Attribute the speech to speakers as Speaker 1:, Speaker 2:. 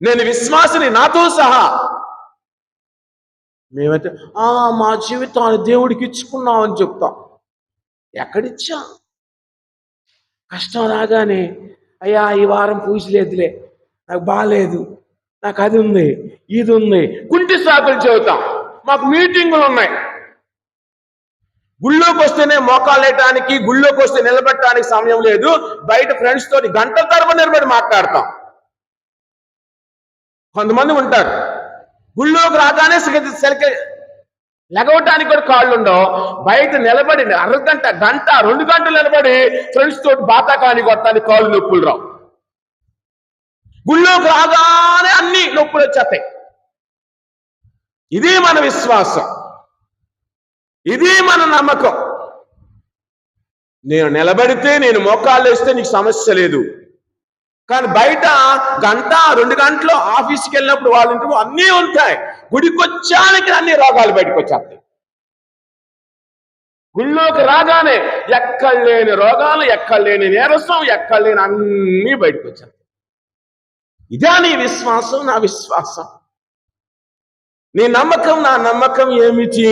Speaker 1: నేను విశ్వాసిని నాతో సహా. మేమైతే ఆ మా జీవితాన్ని దేవుడికి ఇచ్చుకున్నామని చెప్తాం. ఎక్కడిచ్చా? కష్టం రాగానే అయ్యా ఈ వారం పూజలేదులే నాకు బాగాలేదు నాకు అది ఉంది ఇది ఉంది కుంటి సాకులు చెబుతాం మాకు మీటింగులు ఉన్నాయి. గుళ్ళోకి వస్తేనే మోకాలేయటానికి గుళ్ళోకి వస్తే నిలబెట్టడానికి సమయం లేదు బయట ఫ్రెండ్స్ తోటి గంటల తరపు నిలబడి మాట్లాడతాం. కొంతమంది ఉంటారు. గుళ్ళోకి రాగానే సిగ- సెలక లెగవటానికి కూడా కాళ్ళు ఉండవు బయట నిలబడి అరగంట గంట రెండు గంటలు నిలబడి ఫ్రెండ్స్ తోటి బాతాకాని కొట్టానికి కాళ్ళు నొప్పులు రావు. గుళ్ళోకి రాగానే అన్ని నొప్పులు వచ్చేస్తాయి. ఇది మన విశ్వాసం. ఇది మన నమ్మకం. నేను నిలబడితే నేను మోకాళ్ళు వేస్తే నీకు సమస్య లేదు. కానీ బయట గంట రెండు గంటలు ఆఫీస్కి వెళ్ళినప్పుడు వాళ్ళ ఇంట్లో అన్నీ ఉంటాయి. గుడికి వచ్చానికి అన్ని రోగాలు బయటకు వచ్చేస్తాయి. గుళ్ళోకి రాగానే ఎక్కడలేని రోగాలు ఎక్కడలేని నీరసం ఎక్కడలేని అన్నీ బయటకు వచ్చాయి ఇదే నీ విశ్వాసం నా విశ్వాసం. నీ నమ్మకం నా నమ్మకం ఏమిటి?